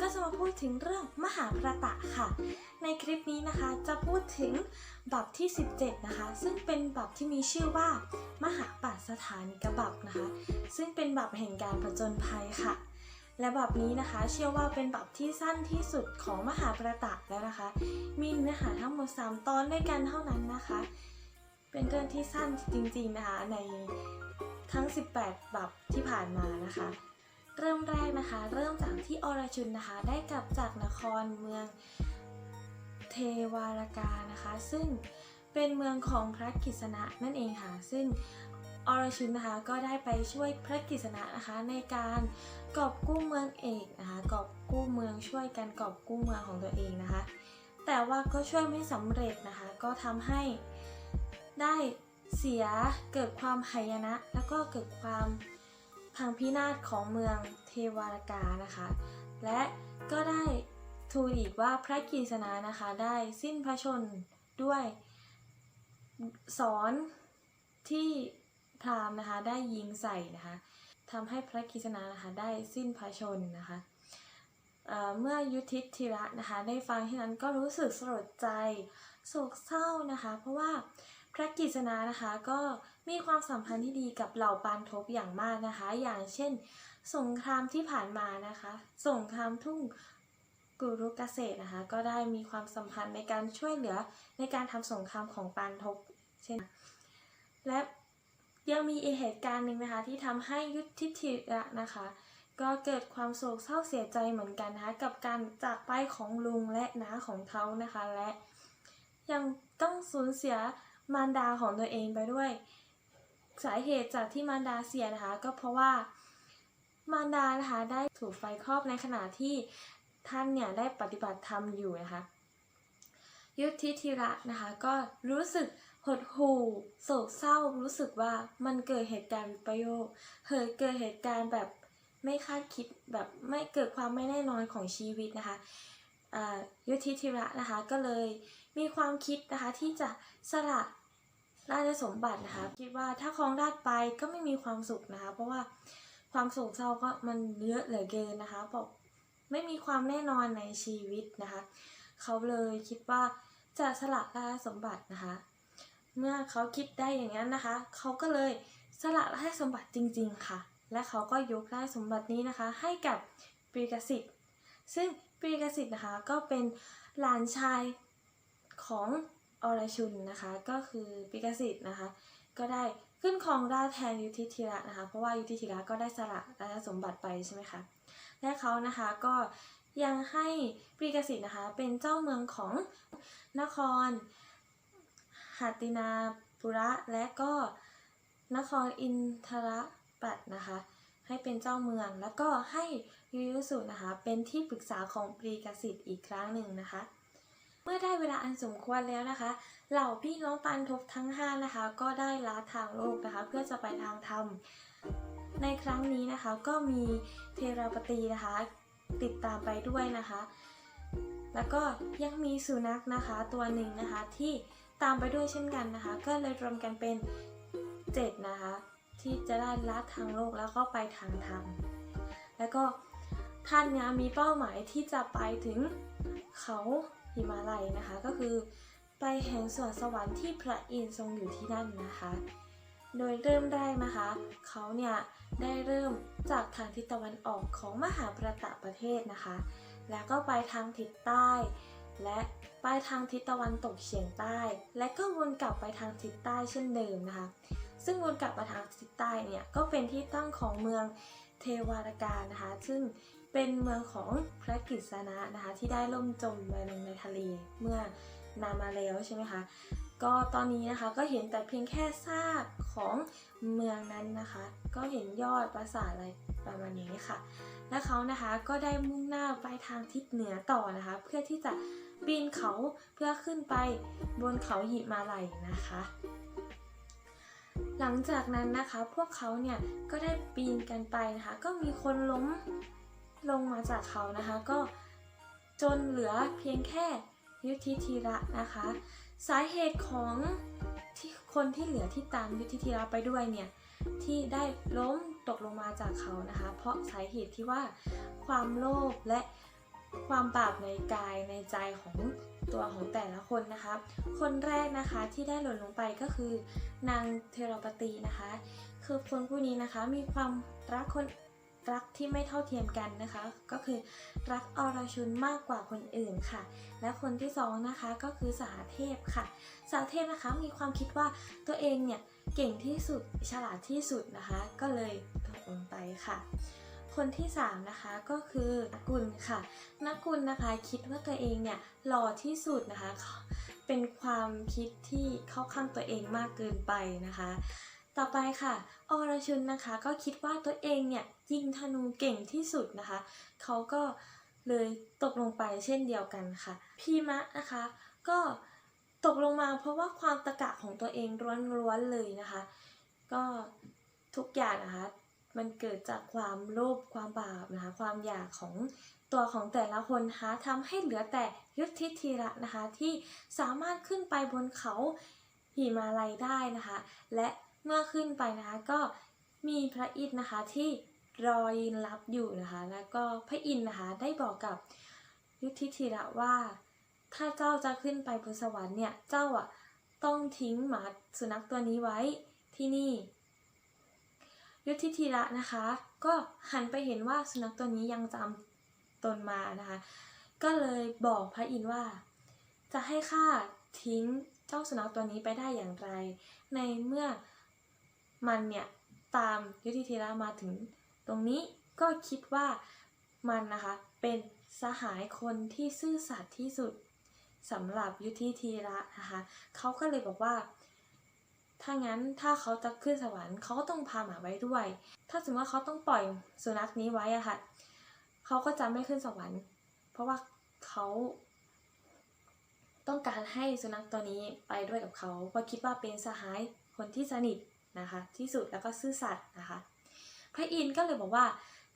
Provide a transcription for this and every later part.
ก็จะมาพูดถึงเรื่องมหาประตะค่ะ ในคลิปนี้นะคะจะพูดถึงบัพที่ 17 นะคะ ซึ่งเป็นบัพที่มีชื่อว่า มหาปัสถานิกบัพนะคะ ซึ่งเป็นบัพแห่งการผจญภัยค่ะ และบัพนี้นะคะเชื่อว่าเป็นบัพที่สั้นที่สุดของมหาประตะแล้วนะคะ มีเนื้อหาทั้งหมด 3 ตอนด้วยกันเท่านั้นนะคะ เป็นเรื่องที่สั้นจริงๆนะคะในทั้ง 18 บัพที่ผ่านมานะคะ เริ่มแรกนะคะ เริ่มจากที่อรชุนนะคะ ได้กลับจากนครเมืองเทวารากานะคะ ซึ่งเป็นเมืองของพระกฤษณะนั่นเองค่ะ ซึ่งอรชุนนะคะก็ได้ไปช่วยพระกฤษณะนะคะในการกอบกู้เมืองเอกนะคะกอบกู้เมืองช่วยกันกอบกู้เมืองของตัวเองนะคะ แต่ว่าก็ช่วยไม่สำเร็จนะคะ ก็ทำให้ได้เสียเกิดความหายนะ แล้วก็เกิดความ พังพินาศของเมืองเทวารกานะคะ และก็ได้ทูลอีกว่าพระกฤษณานะคะได้สิ้นพระชนด้วยสอนที่พราหมณ์นะคะได้ยิงใส่นะคะทำให้พระกฤษณานะคะได้สิ้นพระชนนะคะเเมื่อยุทธิธิระนะคะได้ฟังที่นั้นก็รู้สึกสลดใจโศกเศร้านะคะ เพราะว่า พระกฤษณานะคะก็มีความสัมพันธ์ที่ดีกับเหล่าปานทบอย่างมากนะคะ อย่างเช่น สงครามที่ผ่านมานะคะ สงครามทุ่งกุรุกเกษตรนะคะ ก็ได้มีความสัมพันธ์ในการช่วยเหลือในการทำสงครามของปานทบเช่น และยังมีอีกเหตุการณ์หนึ่งนะคะที่ทำให้ยุทธิธิระนะคะ ก็เกิดความโศกเศร้าเสียใจเหมือนกันนะคะกับการจากไปของลุงและน้าของเขานะคะ และยังต้องสูญเสีย มารดาของตัวเองไปด้วย สาเหตุจากที่มารดาเสียนะคะ ก็เพราะว่ามารดานะคะได้ถูกไฟคลอกในขณะที่ท่านเนี่ยได้ปฏิบัติธรรมอยู่นะคะยุทธิธิระนะคะก็รู้สึกหดหู่โศกเศร้ารู้สึกว่ามันเกิดเหตุการณ์วิปโยคเกิดเกิดเหตุการณ์แบบไม่คาดคิดแบบไม่เกิดความไม่แน่นอนของชีวิตนะคะยุทธิธิระนะคะก็เลย มีความคิดนะคะที่จะสละราชสมบัตินะคะคิดว่าถ้าครองราชไปก็ไม่มีความสุขนะคะ เพราะว่าความโศกเศร้าก็มันเยอะเหลือเกินนะคะบอกไม่มีความแน่นอนในชีวิตนะคะ เขาเลยคิดว่าจะสละราชสมบัตินะคะ เมื่อเขาคิดได้อย่างนั้นนะคะ เขาก็เลยสละราชสมบัติจริง ๆค่ะ และเขาก็ยกราชสมบัตินี้นะคะ ให้กับปรีกสิทธิ์ซึ่งปรีกสิทธิ์นะคะก็เป็นหลานชาย ของอรชุนนะคะก็คือปรีกสิทธ์นะคะก็ได้ขึ้นครองราชแทนยุทธิธิระนะคะเพราะว่ายุทธิธิระก็ได้สละราชสมบัติไปใช่ไหมคะและเขานะคะก็ยังให้ปรีกสิทธ์นะคะเป็นเจ้าเมืองของนครหัตตินาปุระและก็นครอินทรปัตนะคะให้เป็นเจ้าเมืองแล้วก็ให้ยุยุสุนะคะเป็นที่ปรึกษาของปรีกสิทธิ์อีกครั้งหนึ่งนะคะ เมื่อได้เวลาอันสมควรแล้วนะคะ เหล่าพี่น้องปันทบทั้ง 5 นะคะ ก็ได้ละทางโลกนะคะ เพื่อจะไปทางธรรม ในครั้งนี้นะคะก็มีเทราปตีนะคะ ติดตามไปด้วยนะคะ แล้วก็ยังมีสุนัขนะคะ ตัวหนึ่งนะคะที่ตามไปด้วยเช่นกันนะคะ ก็เลยรวมกันเป็นเจ็ดนะคะ ที่จะได้ลัดทางโลกแล้วก็ไปทางธรรม แล้วก็ท่านเนี่ยมีเป้าหมายที่จะไปถึงเขา หิมาลัยนะคะ ก็คือไปแห่งสวนสวรรค์ที่พระอินทร์ทรงอยู่ที่นั่นนะคะ โดยเริ่มแรกนะคะ เขาเนี่ยได้เริ่มจากทางทิศตะวันออกของมหาประตะประเทศนะคะ แล้วก็ไปทางทิศใต้ และไปทางทิศตะวันตกเฉียงใต้ และก็วนกลับไปทางทิศใต้เช่นเดิมนะคะ ซึ่งวนกลับมาทางทิศใต้เนี่ยก็เป็นที่ตั้งของเมืองเทวารกานะคะ ซึ่ง เป็นเมืองของพระกฤษณะนะคะ ที่ได้ล่มจมไปลงในทะเลเมื่อนานมาแล้วใช่ไหมคะก็ตอนนี้นะคะก็เห็นแต่เพียงแค่ซากของเมืองนั้นนะคะ ก็เห็นยอดปราสาทอะไรประมาณนี้ค่ะ และเขานะคะก็ได้มุ่งหน้าไปทางทิศเหนือต่อนะคะ เพื่อที่จะปีนเขาเพื่อขึ้นไปบนเขาหิมาลัยนะคะ หลังจากนั้นนะคะพวกเขาเนี่ยก็ได้ปีนกันไปนะคะ ก็มีคนล้ม ลงมาจากเขานะคะ ก็จนเหลือเพียงแค่ยุทธิธีระนะคะ สาเหตุของที่คนที่เหลือที่ตามยุทธิธีระไปด้วยเนี่ยที่ได้ล้มตกลงมาจากเขานะคะ เพราะสาเหตุที่ว่าความโลภและความบาปในกายในใจของตัวของแต่ละคนนะคะ คนแรกนะคะที่ได้หล่นลงไปก็คือนางเทโรปตีนะคะ คือคนผู้นี้นะคะมีความรักคน รักที่ไม่เท่าเทียมกันนะคะ ก็คือรักอรชุนมากกว่าคนอื่นค่ะ และคนที่สองนะคะก็คือสาเทพค่ะ สาเทพนะคะมีความคิดว่าตัวเองเนี่ยเก่งที่สุดฉลาดที่สุดนะคะ ก็เลยตกลงไปค่ะคนที่สามนะคะก็คือนักกุลค่ะนักกุลนะคะคิดว่าตัวเองเนี่ยหล่อที่สุดนะคะ เป็นความคิดที่เข้าข้างตัวเองมากเกินไปนะคะ ต่อไปค่ะ อรชุนนะคะ ก็คิดว่าตัวเองเนี่ยยิงธนูเก่งที่สุดนะคะ เขาก็เลยตกลงไปเช่นเดียวกันค่ะ พีมะนะคะ ก็ตกลงมาเพราะว่าความตะกะของตัวเองล้วนๆเลยนะคะ ก็ทุกอย่างนะคะ มันเกิดจากความโลภความบาปนะคะ ความอยากของตัวของแต่ละคนนะคะทำให้เหลือแต่ยุทธิธีระนะคะ ที่สามารถขึ้นไปบนเขาหิมาลัยได้นะคะ และ เมื่อขึ้นไปนะคะก็มีพระอินทร์นะคะที่รอยืนรับอยู่นะคะ แล้วก็พระอินทร์นะคะได้บอกกับยุทธิธีระว่า ถ้าเจ้าจะขึ้นไปบนสวรรค์เนี่ยเจ้าอะต้องทิ้งหมาสุนัขตัวนี้ไว้ที่นี่ ยุทธิธีระนะคะ ก็หันไปเห็นว่าสุนัขตัวนี้ยังจำตนมานะคะ ก็เลยบอกพระอินทร์ว่า จะให้ข้าทิ้งเจ้าสุนัขตัวนี้ไปได้อย่างไร ในเมื่อ มันเนี่ยตามยุทธิธีระมาถึงตรงนี้ก็คิดว่ามันนะคะเป็นสหายคนที่ซื่อสัตย์ที่สุดสำหรับยุทธิธีระนะคะเขาก็เลยบอกว่า ถ้างั้นถ้าเขาจะขึ้นสวรรค์เขาก็ต้องพาหมาไว้ด้วย ถ้าสมมติว่าเขาต้องปล่อยสุนัขนี้ไว้อะค่ะเขาก็จะไม่ขึ้นสวรรค์ เพราะว่าเขาต้องการให้สุนัขตัวนี้ไปด้วยกับเขาเพราะคิดว่าเป็นสหายคนที่สนิท นะคะที่สุดแล้วก็ซื่อสัตย์นะคะ พระอินทร์ก็เลยบอกว่า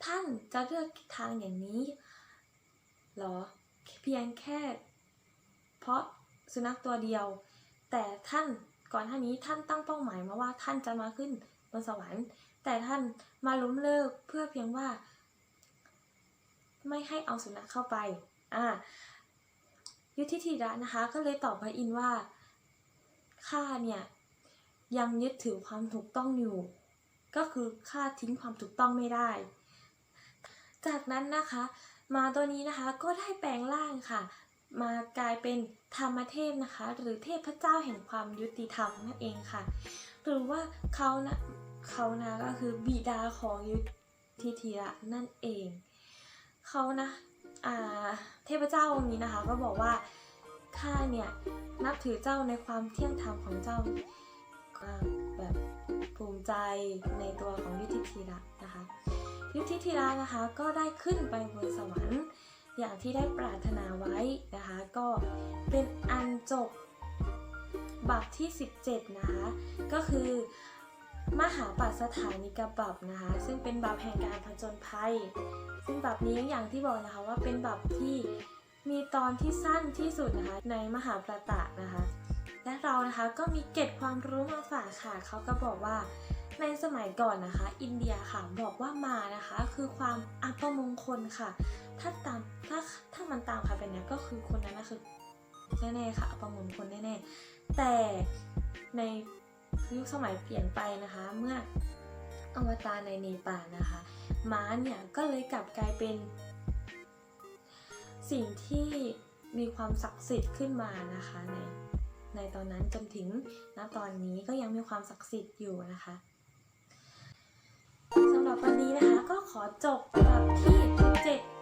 ท่านจะเลือกทางอย่างนี้หรอเพียงแค่ เพราะสุนัขตัวเดียว แต่ท่านก่อนหน้านี้ท่านตั้งเป้าหมายมาว่าท่านจะมาขึ้นบนสวรรค์ แต่ท่านมาล้มเลิกเพื่อเพียงว่า ไม่ให้เอาสุนัขเข้าไปอ่ายุทธิธีระนะคะ ก็เลยตอบพระอินทร์ว่าข้าเนี่ย ยังยึดถือความถูกต้องอยู่ ก็คือข้าทิ้งความถูกต้องไม่ได้ จากนั้นนะคะมาตัวนี้นะคะก็ได้แปลงร่างค่ะ มากลายเป็นธรรมเทพนะคะ หรือเทพพเจ้าแห่งความยุติธรรมนั่นเองค่ะ หรือว่าเขานะเขานะก็คือบิดาของยุทิธีระนั่นเองเขานะาเทพเจ้าองค์นี้นะคะก็บอกว่าข้าเนี่ยนับถือเจ้าในความเที่ยงธรรมของเจ้า แบบภูมิใจในตัวของยุทธิธีระนะคะ ยุทธิธีระนะคะก็ได้ขึ้นไปบนสวรรค์อย่างที่ได้ปรารถนาไว้นะคะ ก็เป็นอันจบบัพที่ 17 นะคะ ก็คือมหาปัสถานิกบัพนะคะ ซึ่งเป็นบัพแห่งการผจญภัย ซึ่งบัพนี้อย่างที่บอกนะคะว่าเป็นบัพที่มีตอนที่สั้นที่สุดนะคะในมหาประตะนะคะ และเรานะคะก็มีเก็ดความรู้มาฝากค่ะ เขาก็บอกว่าในสมัยก่อนนะคะ อินเดียค่ะบอกว่ามานะคะ คือความอัปมงคลค่ะ ถ้าตามถ้าถ้ามันตามค่ะเป็นเนี้ยก็คือคนนั้นนะคือแน่ๆค่ะอัปมงคลแน่ๆแต่ในยุคสมัยเปลี่ยนไปนะคะ เมื่ออวตารในเนปาลนะคะ ม้าเนี่ยก็เลยกลับกลายเป็น สิ่งที่มีความศักดิ์สิทธิ์ขึ้นมานะคะใน ในตอนนั้นจนถึงณตอนนี้ก็ยังมีความศักดิ์สิทธิ์อยู่นะคะสำหรับวันนี้นะคะก็ขอจบแบบที่ 7